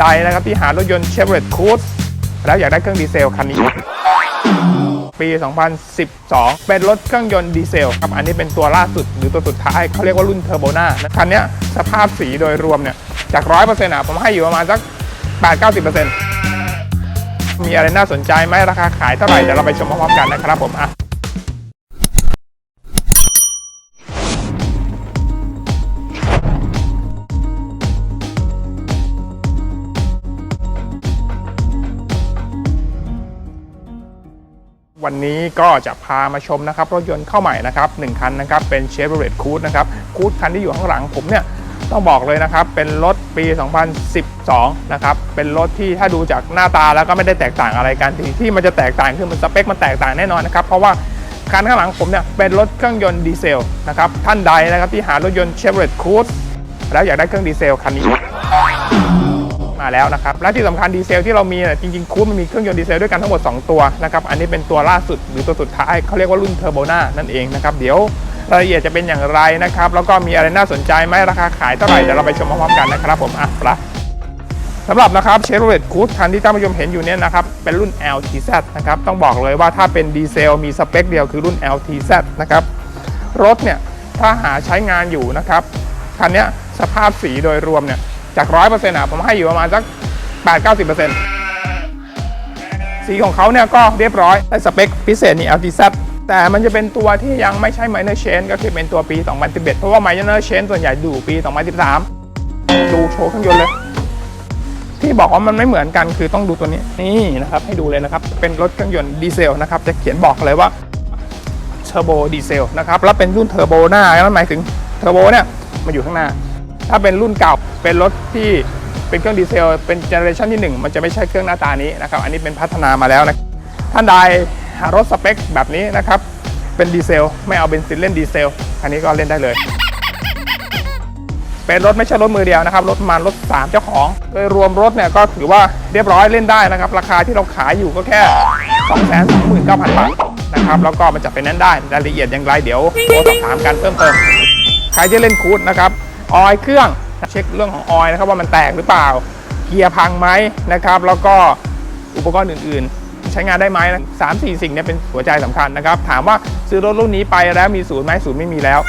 ใดนะครับที่หารถยนต์ Chevrolet Cruze แล้วอยากได้เครื่องดีเซลคันนี้ ปี 2012 เป็นรถเครื่องยนต์ดีเซลครับอันนี้เป็นตัวล่าสุดหรือตัวสุดท้ายเขาเรียกว่ารุ่นเทอร์โบนาคันนี้สภาพสีโดยรวมเนี่ยจาก 100%อะผมให้อยู่ประมาณสัก 8-90%มีอะไรน่าสนใจไหมราคาขายเท่าไหร่เดี๋ยวเราไปชมพร้อมๆกันนะครับผมอะ วันนี้ก็จะพามาชมนะครับรถยนต์เข้าใหม่นะครับหนึ่งคันนะครับเป็น Chevrolet Cruze นะครับคูดคันที่อยู่ข้างหลังผมเนี่ยต้องบอกเลยนะครับเป็นรถปี 2012 นะครับเป็นรถที่ถ้าดูจากหน้าตาแล้วก็ไม่ได้แตกต่างอะไรกันที่ที่มันจะแตกต่างคือมันสเปคมันแตกต่างแน่นอนนะครับเพราะว่าคันข้างหลังผมเนี่ยเป็นรถเครื่องยนต์ดีเซลนะครับท่านใดนะครับที่หารถยนต์ Chevrolet Cruze แล้วอยากได้เครื่องดีเซลคันนี้ มาแล้วนะครับและที่สำคัญดีเซลที่เรามีเนี่ยจริงๆคูดมันมีเครื่องยนต์ดีเซลด้วยกันทั้งหมด 2 ตัวนะครับอันนี้เป็นตัวล่าสุดหรือตัวสุดท้ายเขาเรียกว่ารุ่นเทอร์โบนานั่นเองนะครับเดี๋ยวรายละเอียดจะเป็นอย่างไรนะครับแล้วก็มีอะไรน่าสนใจไหมราคาขายเท่าไหร่เดี๋ยวเราไปชมพร้อมๆกันนะครับผมอะไปสำหรับนะครับเชฟโรเลตคูดคันที่ท่านผู้ชมเห็นอยู่เนี่ยนะครับเป็นรุ่น LTZ นะครับต้องบอกเลยว่าถ้าเป็นดีเซลมีสเปคเดียวคือรุ่น LTZ นะครับรถเนี่ยถ้าหาใช้งานอยู่นะครับคันนี้สภาพสีโดยรวมเนี่ย จาก100%อะผมให้อยู่ประมาณสัก8-90%สีของเขาเนี่ยก็เรียบร้อยได้สเปคพิเศษนี่ LTZ แต่มันจะเป็นตัวที่ยังไม่ใช่ minor change ก็คือเป็นตัวปี 2011 เพราะว่า minor change ส่วนใหญ่ดูปี 2013 ดูโชว์เครื่องยนต์เลย ที่บอกว่ามันไม่เหมือนกันคือต้องดูตัวนี้ นี่นะครับ ให้ดูเลยนะครับ เป็นรถเครื่องยนต์ดีเซลนะครับ จะเขียนบอกเลยว่าเทอร์โบดีเซลนะครับ แล้วเป็นรุ่นเทอร์โบหน้านั่นหมายถึงเทอร์โบเนี่ยมาอยู่ข้างหน้า ถ้าเป็นรุ่นเก่าเป็นรถที่เป็นเครื่องดีเซล เป็นเจเนอเรชันที่ 1 มันจะไม่ใช่เครื่องหน้าตานี้นะครับ อันนี้เป็นพัฒนามาแล้วนะ ท่านใดหารถสเปคแบบนี้นะครับ เป็นดีเซล ไม่เอาเบนซินเล่นดีเซล อันนี้ก็เล่นได้เลย เป็นรถไม่ใช่รถมือเดียวนะครับ รถประมาณรถ 3 เจ้าของ โดยรวมรถเนี่ยก็ถือว่าเรียบร้อยเล่นได้นะครับ ราคาที่เราขายอยู่ก็แค่ 229,000 บาทนะครับ แล้วก็มันจะเป็นนั้นได้ รายละเอียดอย่างไรเดี๋ยวโทรสอบถามกันเพิ่มเติม ใครที่เล่นคูดนะครับ ออยเครื่องเช็คเรื่องของออยนะครับว่ามันแตกหรือเปล่าเกียร์พังไหมนะครับแล้วก็อุปกรณ์อื่น ๆ ใช้งานได้ไหมนะสามสี่สิ่งเนี้เป็นหัวใจสำคัญนะครับ ถามว่าซื้อรถรุ่นนี้ไปแล้วมีศูนย์ไหมศูนย์ไม่มีแล้ว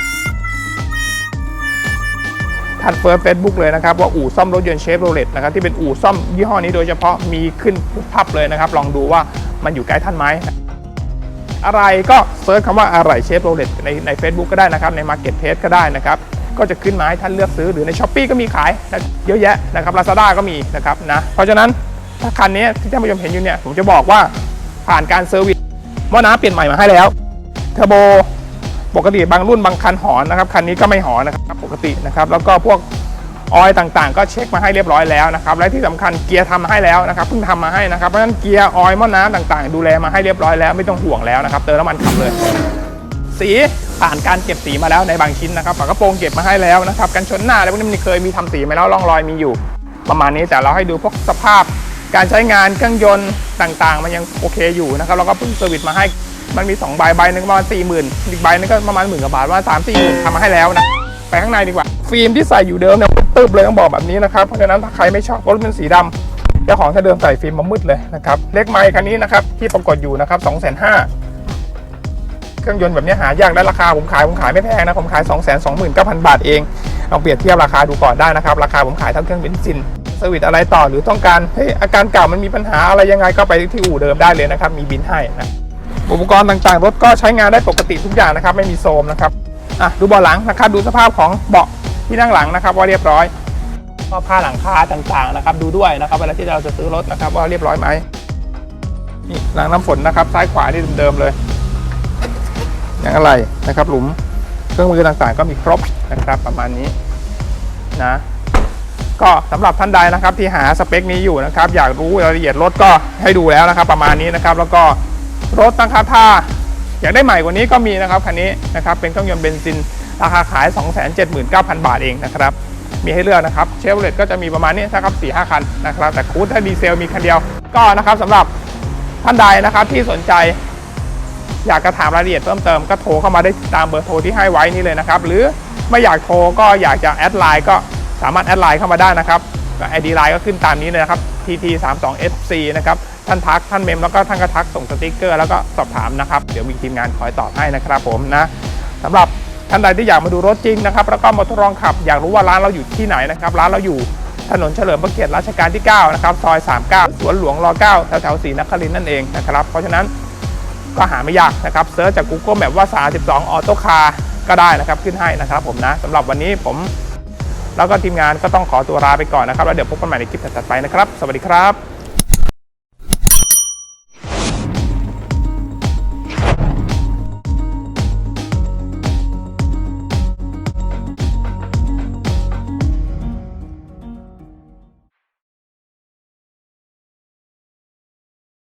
ทัดเฟิร์สเฟซบุ๊กเลยนะครับว่าอู่ซ่อมรถยนต์เชฟโรเลตนะครับที่เป็นอู่ซ่อมยี่ห้อนี้โดยเฉพาะมีขึ้นพับเลยนะครับ ลองดูว่ามันอยู่ใกล้ท่านไหมอะไรก็เซิร์ชคำว่าอะไรเชฟโรเลตในใน a c e b o o k ก็ได้นะครับใน Market p l a c e ก็ได้นะครับ ก็จะขึ้นมาให้ท่านเลือกซื้อหรือใน s h อ p e e ก็มีขายเยอะแยะนะครับ Lazada ก็มีนะครับนะเพราะฉะนั้นถ้าคันนี้ที่ท่านผู้ชมเห็นอยู่เนี่ยผมจะบอกว่าผ่านการเซอร์วิสหม้อน้ำเปลี่ยนใหม่มาให้แล้วเทอร์โบปกติบางรุ่นบางคันหอนนะครับคันนี้ก็ไม่หอนนะครับปกตินะครับแล้วก็พวกออยต่างๆ ก็เช็คมาให้เรียบร้อยแล้วนะครับและที่สำคัญเกียร์ทำมาให้แล้วนะครับเพิ่งทำมาให้นะครับเพราะฉะนั้นเกียร์ออยล์หม้อน้ำต่างๆ ดูแลมาให้เรียบร้อยแล้วไม่ต้องห่วงแล้วนะครับเติมน้ำมันขับเลย สี ผ่านการเก็บสีมาแล้วในบางชิ้นนะครับฝากระโปรงเก็บมาให้แล้วนะครับกันชนหน้าอะไรพวกนี้มันเคยมีทำสีมาแล้วร่องรอยมีอยู่ ประมาณนี้แต่เราให้ดูพวกสภาพ การใช้งานเครื่องยนต์ต่างๆ มันยังโอเคอยู่นะครับแล้วก็เพิ่งเซอร์วิสมาให้มันมี2ใบใบหนึงประมาณ4 0,000อีกใบหนึงก็ประมาณหมื่นกว่าบาทว่าสามสี่หมื่นทำมาให้แล้วนะไปข้างในดีกว่า ฟิล์มที่ใส่อยู่เดิมเนี่ยตึบเลยต้องบอกแบบนี้นะครับเพราะฉะนั้นถ้าใครไม่ชอบรถเป็นสีดำเจ้าของถ้าเดิมใส่ฟิล์มมามืดเลยนะครับเลขไมค์คันนี้นะครับที่ปรากฏอยู่นะครับ2 5 0 0 0 เครื่องยนต์แบบนี้หายากได้ราคาผมขายผมขายไม่แพงนะผมขาย 2 2 9 0 0 0 บาทเองลองเปรียบเทียบราคาดูก่อนได้นะครับ ราคาผมขายเท่าเครื่องเบนซินเซอร์วิสอะไรต่อหรือต้องการเฮ้ยอาการเก่ามันมีปัญหาอะไรยังไงก็ไปที่อู่เดิมได้เลยนะครับ มีบินให้นะอุปกรณ์ต่างๆ รถก็ใช้งานได้ปกติทุกอย่างนะครับ ไม่มีโซมนะครับอะดูเบาะหลังนะครับดูสภาพของเบาะที่นั่งหลังนะครับ ว่าเรียบร้อยก็ผ้าหลังคาต่างๆนะครับ ดูด้วยนะครับเวลาที่เราจะซื้อรถนะครับ ว่าเรียบร้อยไหมนี่รางน้ำฝนนะครับ ซ้ายขวานี่เดิมๆเลยางอะไรนะครับ หลุมเครื่องมือต่างๆ ก็มีครบนะครับประมาณนี้นะก็สำหรับท่านใดนะครับที่หาสเปคนี้อยู่นะครับ อยากรู้รายละเอียดรถก็ให้ดูแล้วนะครับ ประมาณนี้นะครับ แล้วก็รถนะครับถ้าอยากได้ใหม่กว่านี้ก็มีนะครับคันนี้นะครับเป็นเครื่องยนต์เบนซินราคาขาย 279,000 บาทเองนะครับ มีให้เลือกนะครับเชฟโรเลตก็จะมีประมาณนี้นะครับ4 5 คันนะครับ แต่คูดถ้าดีเซลมีคันเดียวก็นะครับสำหรับท่านใดนะครับที่สนใจ อยากจะถามรายละเอียดเพิ่มเติมก็โทรเข้ามาได้ตามเบอร์โทรที่ให้ไว้นี่เลยนะครับ หรือไม่อยากโทรก็อยากจะแอดไลน์ก็สามารถแอดไลน์เข้ามาได้นะครับก็ ID Line ก็ขึ้นตามนี้เลยนะครับ TT 3 2 FC นะครับท่านทักท่านเมมแล้วก็ท่านก็ทักส่งสติกเกอร์ แล้วก็สอบถามนะครับ เดี๋ยวมีทีมงานคอยตอบให้นะครับผมนะสำหรับท่านใดที่อยากมาดูรถจริงนะครับแล้วก็มาทดลองขับ อยากรู้ว่าร้านเราอยู่ที่ไหนนะครับ ร้านเราอยู่ถนนเฉลิมพระเกียรติรัชกาลที่ 9 นะครับ ซอย 39 สวนหลวงร9แถวแถวๆศรีนครินทร์นั่นเองนะครับ เพราะฉะนั้น ก็หาไม่ยากนะครับเซิร์ชจาก Google แบบว่า 32 Auto Car ก็ได้นะครับขึ้นให้นะครับผมนะสำหรับวันนี้ผม แล้วก็ทีมงานก็ต้องขอตัวลาไปก่อนนะครับ แล้วเดี๋ยวพบกันใหม่ในคลิปถัดๆไปนะครับ สวัสดีครับ